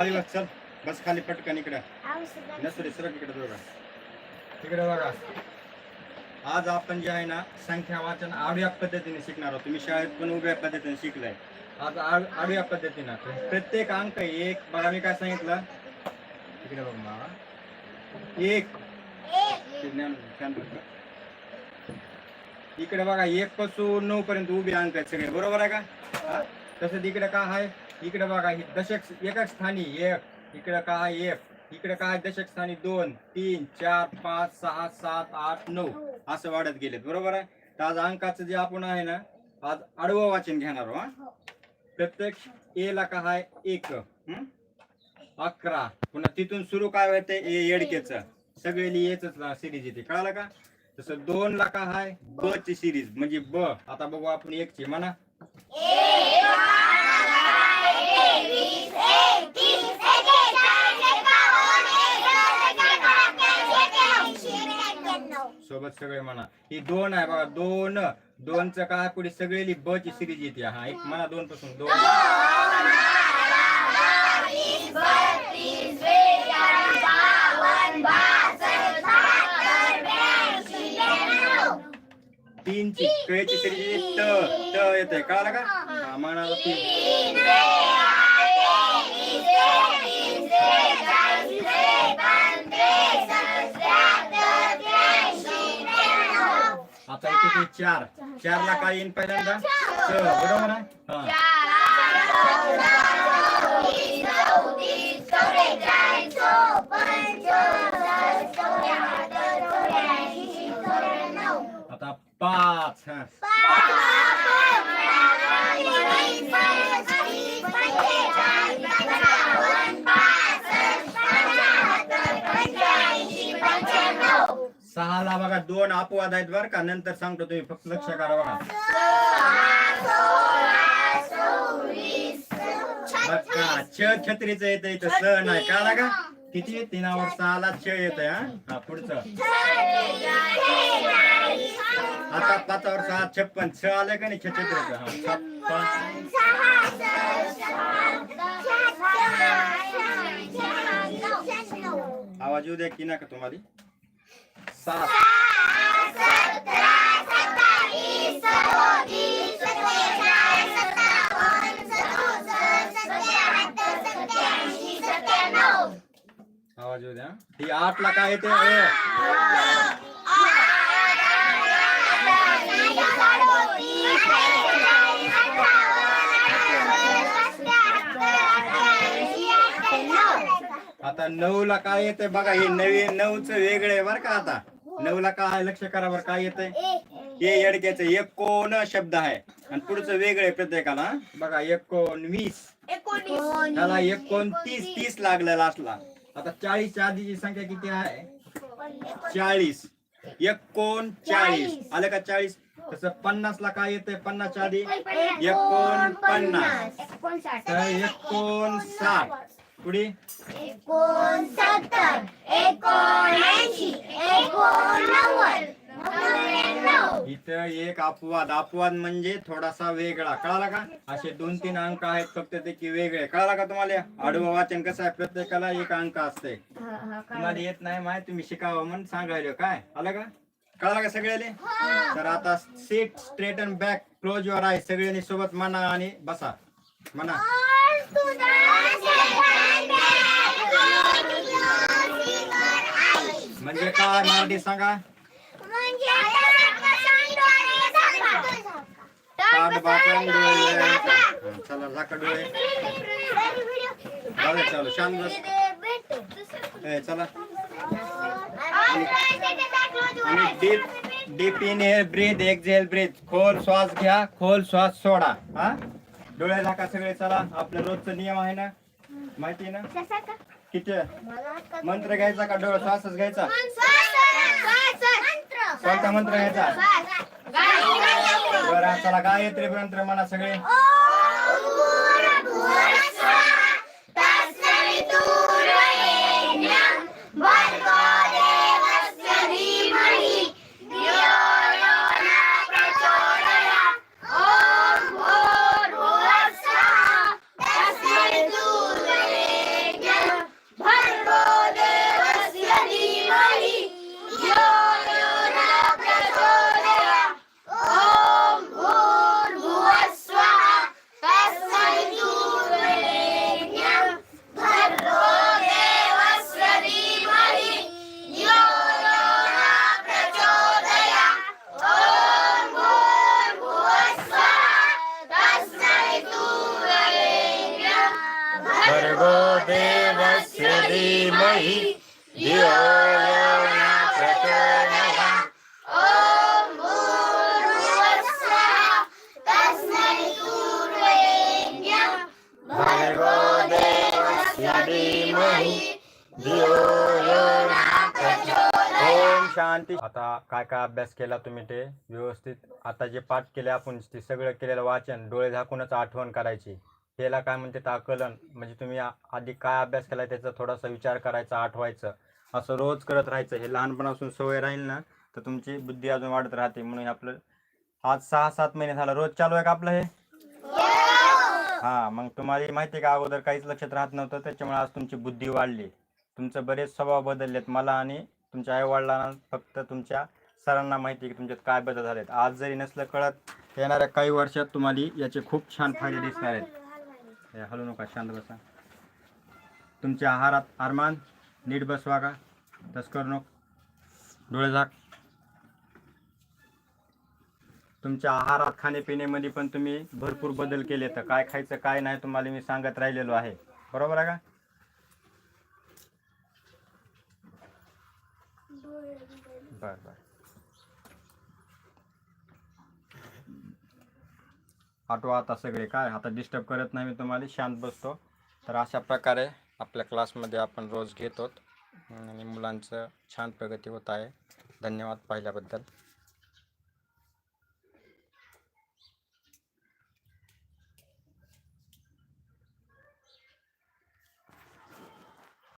खाली बस चल. बस खाली पटकन इकडे. नसरे सरक इकडे बघा इकडे बघा. आज आपण जे आहे ना संख्या वाचन आडव्या पद्धतीने शिकणार आहोत. तुम्ही शाळेत पण उभ्या पद्धतीने शिकलाय. आज आड आडव्या पद्धतीनं. प्रत्येक अंक एक बघा मी काय सांगितलं? इकडे बघ मला एक. इकडे बघा एक पासून नऊ पर्यंत उभे अंक आहेत सगळे. बरोबर आहे का? हा? तसंच इकडे काय आहे? इकडे बघा ही दशक एकक स्थानी एक. इकडे काय आहे? एक. इकडे काय आहे? दशक स्थानी दोन तीन चार पाच सहा सात आठ नऊ. असं वाढत गेलेत. बरोबर आहे? तर आज अंकाचं जे आपण आहे ना आज आडवं वाचन घेणार आहोत हा? प्रत्येक ए ला काय आहे? एक. हं? अकरा. पुन्हा तिथून सुरू काय होते? ए एडकेच सगळे येच सिरीज येते. कळालं का? तसं दोन ला काय आहे? ब ची सिरीज म्हणजे ब आता बघू आपण एक ची. म्हणा. सोबत सगळे म्हणा. ही दोन आहे बघा दोन. दोनचं काय पुढे सगळी ब ची सिरीज येते. हा एक म्हणा दोन पासून दोन. तीन ची कळची सिरीज येते त त येते. का? म्हणा तीन. आता इथे ते चार. चार ला काय येईन पहिल्यांदा? स बरोबर आहे? हा. आता पाच. हा. सहाला बघा दोन अपवाद आहेत बरं का. नंतर सांगतो तुम्ही फक्त लक्ष करा बघा. बघा छ छत्रीचं येत इथं स नाही. का लागा किती? तीनावर सहाला छ येत हा? हा पुढचं. आता पाचावर सहा छप्पन. छ आलं का नाही? छ छत्रीचं हा छप्पन. आवाज येऊ द्या की नका तुम्हाला. सात आवाज येऊ द्या. ही आठ ला काय येते. आता नऊ ला काय येते? बघा हे नवी नऊच वेगळे आहे बरं का आता. नऊ ला काय लक्ष करा बरं काय येतंय? हे येडक्याचं एकोण शब्द आहे. आणि पुढचं वेगळं आहे प्रत्येकाला? बघा एकोणवीस. त्याला एकोणतीस तीस लागलं लास्टला आता चाळीसच्या आधीची संख्या किती आहे? चाळीस. एकोणचाळीस आलं का चाळीस? तसं पन्नास ला काय येतंय? पन्नासच्या आधी? एकोणपन्नास तर एकोणसाठ पुढे. एकोणसत्तर एकोणऐंशी एकोणनव्वद इथं एक अपवाद. अपवाद म्हणजे थोडासा वेगळा. कळाला का? असे दोन तीन अंक आहेत फक्त ते की वेगळे. कळाला का तुम्हाला? आडवं वाचन कसं आहे? प्रत्येकाला एक अंक असते. तुम्हाला येत नाही माहिती तुम्ही शिकावं म्हणून सांगायला काय? आलं का? कळाला का सगळ्याले? तर आता seat straight and back close your आहे सगळ्यांनी सोबत म्हणा आणि बसा. म्हणा. म्हणजे काय मराठी सांगा? ताट बाटण डोळे हा, चला झाका डोळे चालू. शांत बस. ए, चला. आणि deep deep in air breathe exhale breathe खोल श्वास घ्या खोल श्वास सोडा. हा? डोळे झाका सगळे चला. आपलं रोजचं नियम आहे ना? माहिती आहे ना? किती? मंत्र घ्यायचा का डोळे श्वासच घ्यायचा? कोणता मंत्र घ्यायचा? बरं चला गायत्री मंत्र म्हणा सगळे. देवस्य धीमहि धियो यो न प्रचोदयात्. ॐ भूर्भुवस्सुवः तस्मै पूर्वरेण्यं भर्गो देवस्य धीमहि धियो यो न प्रचोदयात्. ओम शांती। आता काय काय अभ्यास केला तुम्ही ते? व्यवस्थित. आता जे पाठ केले आपण ते सगळं केलेलं वाचन डोळे झाकूनच आठवण करायची. त्याला काय म्हणते आकलन म्हणजे तुम्ही आधी काय अभ्यास केला त्याचा थोडासा विचार करायचा आठवायचं. असं रोज करत राहायचं. हे लहानपणापासून सवय राहील ना तर तुमची बुद्धी अजून वाढत राहते. म्हणून हे आपलं आज सहा सात महिने झालं. रोज चालू आहे का आपलं हे? हा मग तुम्हाला माहिती आहे का? अगोदर काहीच लक्षात राहत नव्हतं. त्याच्यामुळे आज तुमची बुद्धी वाढली. तुमचं बरेच स्वभाव बदललेत. मला आणि तुमच्या आईवडिलांना फक्त तुमच्या सरांना माहिती आहे की तुमच्यात काय बदल झालेत. आज जरी नसलं कळत येणाऱ्या काही वर्षात तुम्हाला याचे खूप छान फायदे दिसणार आहेत. हे हलू नका शांत बसा तुमच्या आहारात आरमान नीट बसवा का तस्कर नको डोळे झाक. तुमच्या आहारात खाण्यापिण्यामध्ये पण तुम्ही भरपूर बदल केले तर काय खायचं काय नाही तुम्हाला मी सांगत राहिलेलो आहे. बरोबर आहे का? बर बर. आठवा आता सगळे काय आता डिस्टर्ब करत नाही मी तुम्हाला शांत बसतो. तर अशा प्रकारे आपल्या क्लासमध्ये आपण रोज घेतो आणि मुलांचं छान प्रगती होत आहे. धन्यवाद पाहिल्याबद्दल.